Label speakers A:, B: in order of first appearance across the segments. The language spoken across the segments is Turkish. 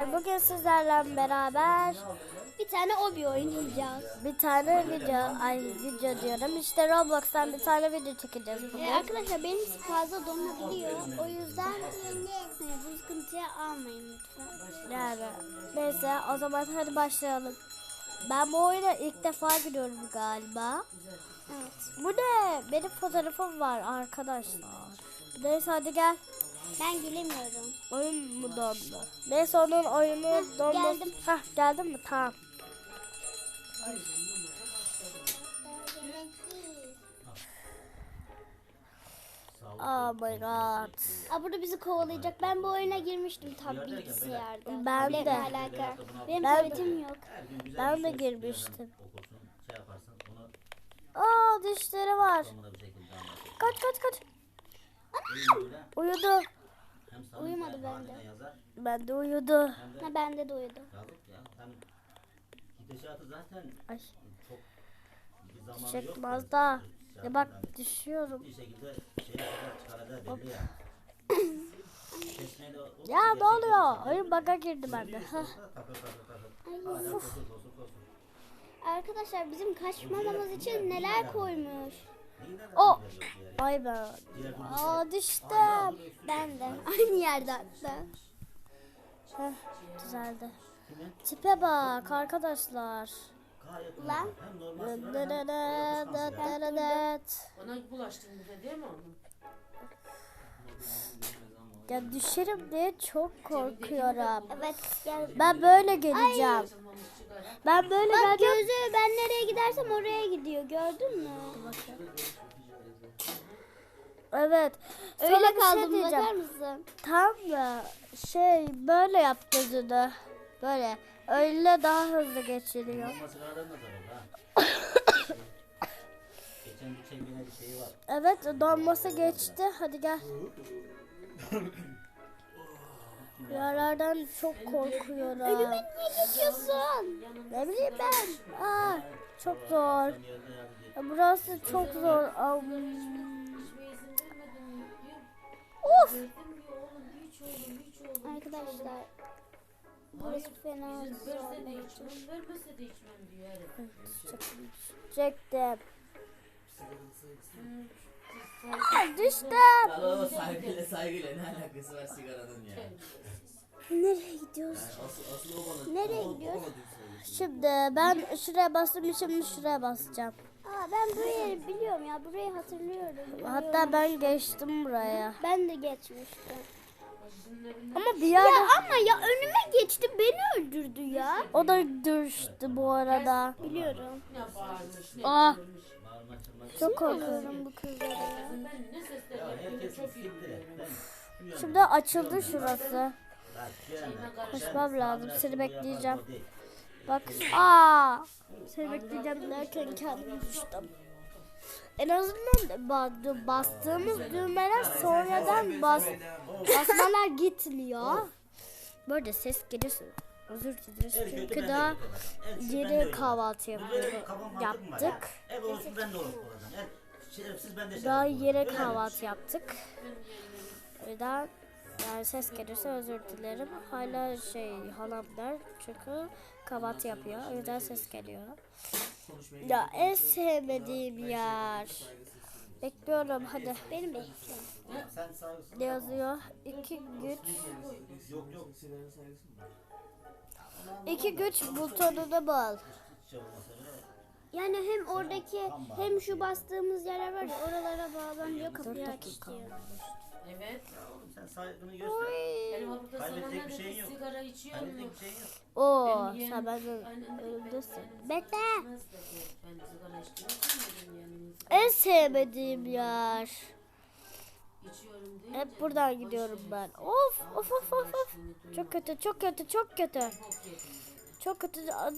A: Bugün sizlerle beraber
B: Bir tane obi oynayacağız.
A: bir tane video, ay video diyorum. İşte Roblox'tan bir tane video çekeceğiz
B: Ee,
A: bugün.
B: arkadaşlar benim fazla donabiliyor. O yüzden bu sıkıntıya almayın lütfen.
A: Yani neyse o zaman hadi başlayalım. Ben bu oyuna ilk defa giriyorum galiba.
B: Evet.
A: Bu ne? Benim fotoğrafım var arkadaşlar. Neyse hadi gel.
B: Ben gelemiyorum.
A: Oyun mu dondu? Neyse onun oyunu
B: Heh,
A: dondu.
B: geldim.
A: Hah geldin mi? Tamam. Oh my god.
B: Aa, burada bizi kovalayacak. Ben bu oyuna girmiştim tam bilgisayarda.
A: Ben de.
B: alaka. Benim
A: Ben de.
B: tabletim yok.
A: Ben de girmiştim.
C: okursun, şey yaparsın, onu
A: Aa dişleri var. Kaç kaç kaç. Uyudu.
B: Uyumadı bende.
C: haline yazar,
A: Ben de uyudu.
B: Ha, bende de uyudu.
A: Ay çıkmaz da. Ya bak düşüyorum.
C: Ya.
A: Ne oluyor? Oyun bug'a girdi bende.
B: Arkadaşlar bizim kaçmamamız için neler koymuş.
A: O. Ay ben. Aa düştüm.
B: Ben de. Aynı yerde hatta.
A: Heh, düzeldi. Tipe bak arkadaşlar.
B: Lan.
D: Ona bulaştın bir de değil mi onu?
A: Ya düşerim diye çok korkuyorum.
B: Evet gel.
A: Ben böyle geleceğim. Ben böyle
B: Bak
A: geleceğim.
B: gözü ben nereye gidersem oraya gidiyor gördün mü?
A: Evet.
B: Öyle
A: bir şey
B: kaldım
A: diyeceğim.
B: bakar mısın?
A: Tam da şey böyle yap gözünü. Böyle. Öyle daha hızlı
C: şeyi var.
A: Evet donması geçti. Hadi gel. Rüyalardan çok korkuyorum.
B: Niye geçiyorsun?
A: Ne bileyim ben. Aa, çok zor. Burası çok zor. Am.
D: De içmem diyor herif.
A: Çektim. Düştüm.
E: Lan o saygıyla saygıyla ne alakası var sigaranın ya?
A: Nereye gidiyoruz?
B: Nereye gidiyoruz?
A: Şimdi ben şuraya bastım şimdi şuraya basacağım.
B: Aa, ben bu yeri biliyorum ya burayı hatırlıyorum.
A: Hatta ben geçtim buraya.
B: Ben de geçmiştim.
A: Ama bir
B: Ya
A: yerde
B: ama ya önüme geçti beni öldürdü ya.
A: o da düştü bu arada.
B: Biliyorum.
D: ne
A: Ah. Çok korkuyorum.
B: bu kızlara.
C: Ya
D: biliyorum.
A: Şimdi açıldı şurası. Koşmam lazım, seni bekleyeceğim. Bak aa. Seni bekleyeceğim derken kendim düştüm. En azından ba- bastığımız düğmeler sonradan bas basmalar gitmiyor. Böyle ses gelirse özür dileriz çünkü daha yeni
C: öyle
A: kahvaltı yaptık.
C: Ev olsun ben de orospu olacağım. Eğer şerefsiz ben de
A: Daha yeni kahvaltı yaptık. O yüzden yani ses gelirse özür dilerim. Hala şey halamlar çünkü kahvaltı yapıyor. O yüzden ses geliyor. Ya en sevmediğim yer. Bekliyorum hadi.
B: Benim bekliyorum.
C: Sen saygısın.
A: Ne yazıyor? İki güç.
C: Yok yok.
A: İki güç butonunu bul.
C: Hiç olmasa bile.
B: Yani hem oradaki hem şu bastığımız yerler var ya oralara bağlanıyor kapıyı açıyor.
D: Evet.
C: Oğlum sen saygını göster.
D: Burada sana
C: Kaybedecek bir şeyin
D: dedi
C: yok.
D: sigara içiyor mu?
C: Kaybedecek bir şeyin yok.
A: Oo,
D: Benim yeğenim-
A: sen benden önümdesin.
D: Benim
A: Bekle.
D: Ben sigara benim yanımda
A: En sevmediğim yer.
D: içiyorum.
A: Hep buradan gidiyorum ben. Of of of of of. Çok kötü, çok kötü, çok kötü. Çok kötü.
B: Ama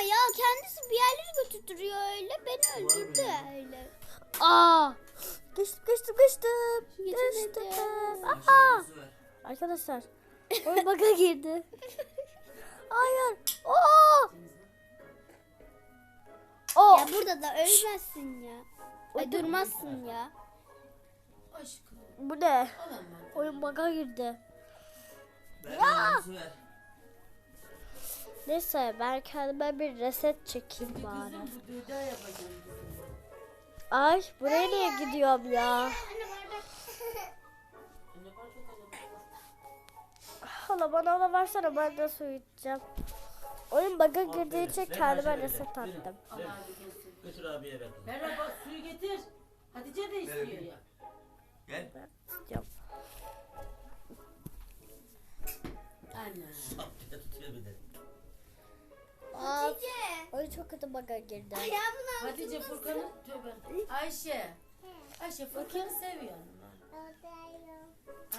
B: ya kendisi bir yerleri götürtüyor öyle beni öldürdü öyle.
A: Aa! Geçtim, geçtim, geçtim. Geçtim. Aa! Arkadaşlar, oyun bug'a girdi. Hayır. Oo! O.
B: Ya burada da ölmezsin ya. Ay durmazsın ya.
D: Aşkım.
A: Bu ne? Oyun bug'a girdi.
E: Ver.
A: Neyse ben kendime bir reset çekeyim bari. Ay buraya niye gidiyorum ya? Hala bana ona versene ben de su içeceğim. Oyun bug'a girdiği için kendime reset attım.
C: Götür abiye ver.
D: Merhaba suyu getir. Hatice de istiyor ya.
E: Gel.
A: İstiyorum. Oyun çok kötü bug'a girdi.
D: Hatice Furkan'ı tövbe. Ayşe. Ayşe Furkan'ı seviyor anne.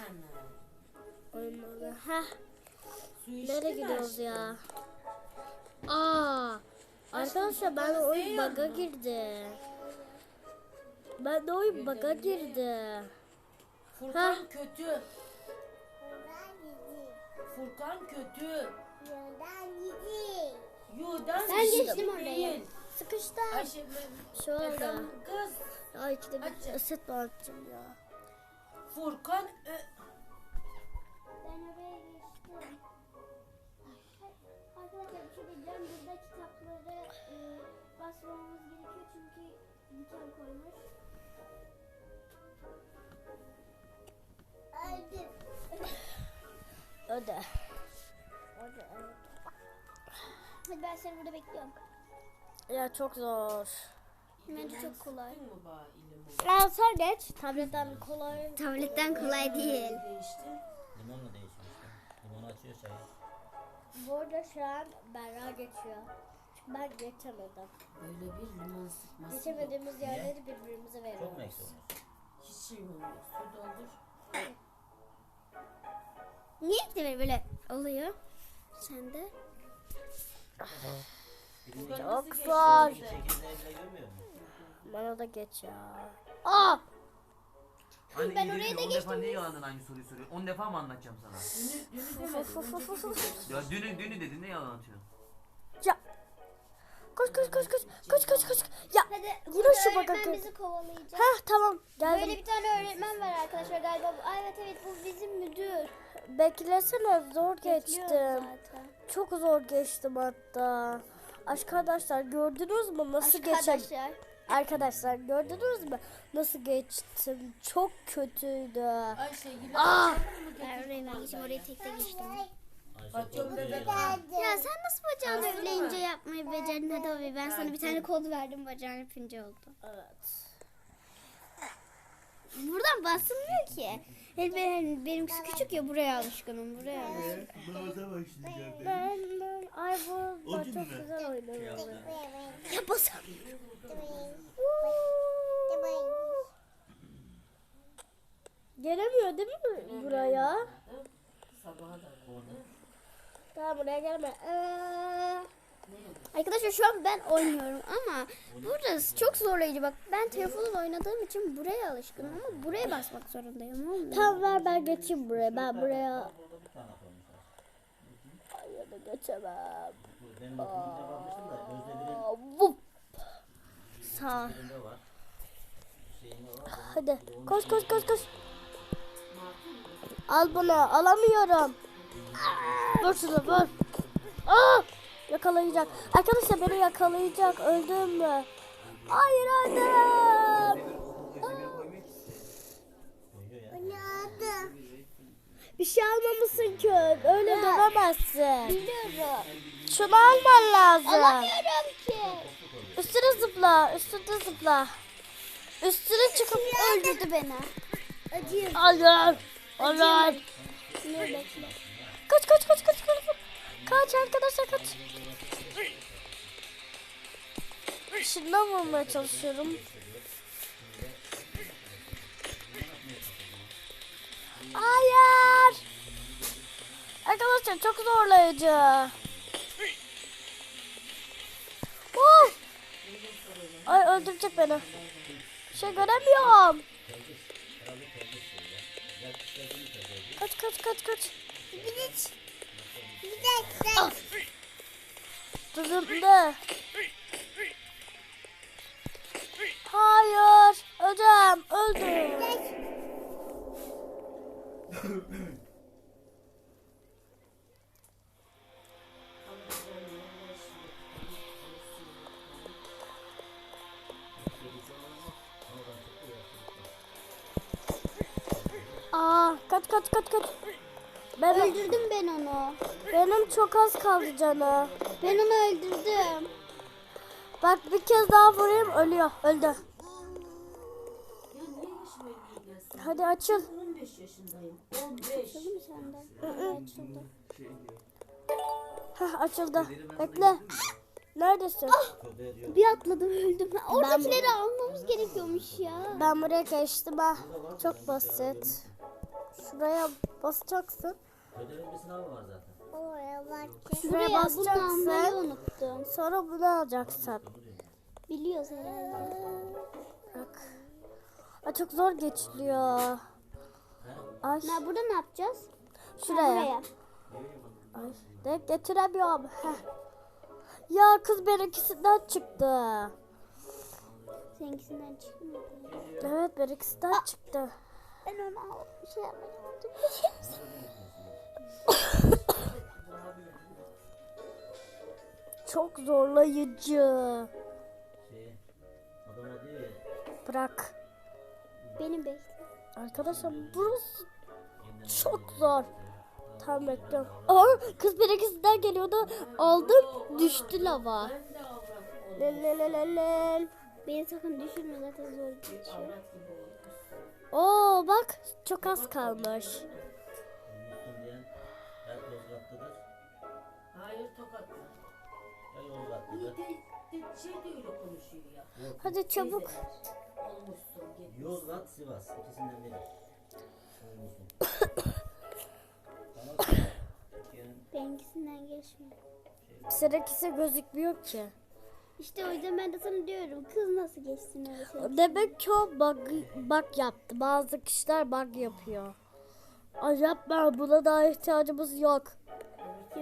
D: Anne.
A: Oyunları. Heh.
D: Su içti
A: Nereye gidiyoruz ya? Aa, arkadaşlar ben oyun
D: mu?
A: girdi. Ben de oyun bug'a girdi.
D: Furkan kötü. Furkan kötü. Yudan
B: Ben geçtim oraya.
A: Sıkıştım.
D: Ben-
A: Şu anda.
D: kız.
A: Ay ikide bir ısıtma atacağım ya.
D: Furkan ö-
B: Ben oraya geçtim. Arkadaşlar bir şey diyeceğim. Burada kitapları e, basmamız gerekiyor çünkü diken koymuş. Öldüm.
A: Öde. Öde.
B: Hadi ben seni burada bekliyorum.
A: Ya çok zor.
B: Bence çok kolay.
A: Ya sen geç. Tabletten kolay.
B: Tabletten kolay değil.
D: Değişti.
C: Limonla değişiyor işte. Limonu açıyor çayı.
A: Bu arada şu an Berra geçiyor. Çünkü ben geçemedim.
D: Böyle bir limon sıkması. yok.
A: Geçemediğimiz yerleri birbirimize
C: Çok mu
A: veriyoruz.
C: eksi olmuş?
D: Hiç şey olmuyor. Su doldur.
B: Niye böyle oluyor? Sen de.
A: Çok zor. Bana da geç ya. Aa!
E: Hani
B: Ben oraya da
E: 10 defa
B: geçtim.
E: niye yalandan aynı soruyu soruyor? 10 defa mı anlatacağım sana? Ya dünü dünü dedin ne yalan atıyorsun?
A: Ya. Koş koş koş koş. Koş koş koş. Ya.
B: Hadi
A: Yine şu
B: öğretmen
A: gir.
B: bizi kovalayacak.
A: Heh tamam
B: Böyle
A: geldim.
B: bir tane öğretmen var arkadaşlar galiba. Ay evet evet bu bizim müdür.
A: Beklesene zor
B: Bekliyorum
A: geçtim.
B: zaten.
A: Çok zor geçtim hatta. Arkadaşlar gördünüz mü nasıl geçem?
B: Arkadaşlar.
A: Gördünüz mü nasıl geçtim? Çok kötüydü.
D: Ayşe yine
A: Aa!
B: Ben oraya ben geçtim orayı tek tek geçtim.
D: Bebek.
C: ya.
B: Sen nasıl bacağını öyle ince yapmayı becerdin hadi abi ben sana bir tane kod verdim bacağın yapınca oldu.
A: Evet.
B: Buradan basılmıyor ki. Benim, benim, benimkisi küçük ya buraya alışkınım buraya alışkınım.
E: Namaza başlayacağım.
A: Ben, ben, ay bu da çok güzel oynuyor.
B: Ya basamıyorum.
A: Gelemiyor değil mi buraya?
D: Sabaha da.
A: Tamam buraya gelme. Ee,
B: Arkadaşlar şu an ben oynuyorum ama burası çok zorlayıcı bak ben telefonla oynadığım için buraya alışkınım ama buraya basmak zorundayım olmuyor.
A: tamam ver ben geçeyim buraya. Ben buraya
C: Burada.
A: Hayır da geçemem. Aa, vup. Sağ. Hadi koş koş koş koş. Al bunu alamıyorum. Dur şunu dur. Aa! Yakalayacak. Arkadaşlar beni yakalayacak. Öldüm mü? Hayır öldüm.
C: Ya.
A: Bir şey almamışsın ki. Öyle dövemezsin.
B: Biliyorum.
A: Şunu alman lazım.
B: Alamıyorum ki.
A: Üstüne zıpla. Üstüne zıpla. Üstüne çıkıp
B: Öldürdü beni. Acıyor. Ne bekle.
A: Kaç kaç kaç kaç kaç. Arkadaşlar kaç. Şundan vurmaya çalışıyorum. Hayır. Arkadaşlar çok zorlayıcı. Oh! Ay öldürecek beni. Şey göremiyorum. Kaç kaç kaç kaç. Ah! Dudumda. Hayır. Ödem öldü. Aa, kaç kaç kaç kaç. Ben,
B: Öldürdüm ben onu.
A: benim çok az kaldı canı.
B: Ben onu öldürdüm.
A: Bak bir kez daha vurayım ölüyor. Öldü. Hadi açıl.
D: 15 yaşındayım. 15.
B: Açıldı mı sende? Açıldı.
A: Bekle. Neredesin?
B: Bir atladım öldüm. Oradakileri almamız gerekiyormuş ya.
A: Ben buraya geçtim ha. Çok basit. Şuraya basacaksın.
C: Ödevin bir sınavı var zaten.
A: Şuraya
B: Buraya almayı
A: basacaksın.
B: unuttum.
A: Sonra bunu alacaksın.
B: Biliyoruz herhalde.
A: Bak. Aa, çok zor geçiliyor. Ay
B: Ne burada ne yapacağız?
A: şuraya.
B: Buraya.
A: Ay de getiremiyorum. Heh. Ya kız benimkisinden çıktı.
B: Seninkisinden çıkmadı.
A: Evet benimkisinden çıktı.
B: Ben onu al. Şey yapmayı unuttum.
A: Çok zorlayıcı.
C: Şey, adama diyor ya.
A: Bırak.
B: Beni bekle.
A: Arkadaşlar burası çok zor. Tam bekliyorum. Aa, kız benimkisinden geliyordu. Aldım düştü lava.
D: De avrat oldum.
A: Lelelelelel.
B: Beni sakın düşürme zaten zor geçiyor.
A: Oo bak çok az kalmış.
D: De, de şey de öyle konuşuyor ya.
A: Hadi çabuk.
C: Yozgat, Sivas. ikisinden biri. Olmuşsun. Ama Türkiye'nin
B: Benimkisinden geçme.
A: Seninkisi gözükmüyor ki.
B: İşte o yüzden ben de sana diyorum. Kız nasıl geçsin öyle şey?
A: Demek ki o bug, bug yaptı. Bazı kişiler bug yapıyor. Yapma buna daha ihtiyacımız yok.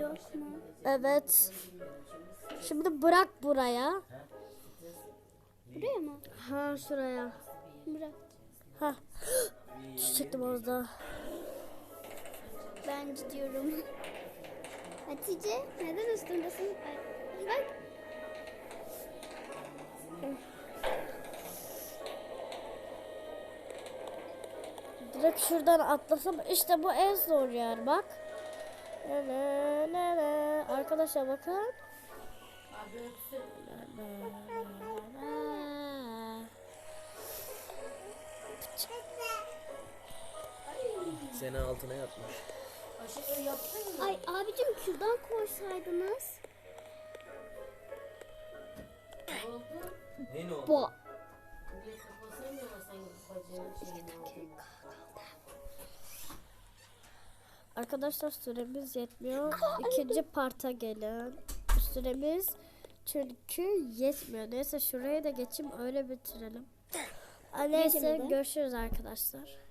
B: Yok mu?
A: Evet. Şimdi bırak buraya.
B: Buraya mı?
A: Ha şuraya.
B: Bırak.
A: Ha. Düşecektim orada.
B: Ben gidiyorum. Hatice neden üstündesin? Bak.
A: Direkt şuradan atlasam işte bu en zor yer bak. Ne ne ne ne. Arkadaşlar bakın.
E: Seni altına yatmış.
B: Ay abicim şuradan koysaydınız.
D: Oldu.
E: Neyin o?
B: Bu.
D: Bir kafasını yamasan bacağın şeyini aldın.
A: Arkadaşlar süremiz yetmiyor. İkinci parta gelin. Süremiz çünkü yetmiyor. Neyse şuraya da geçeyim öyle bitirelim. Neyse görüşürüz arkadaşlar.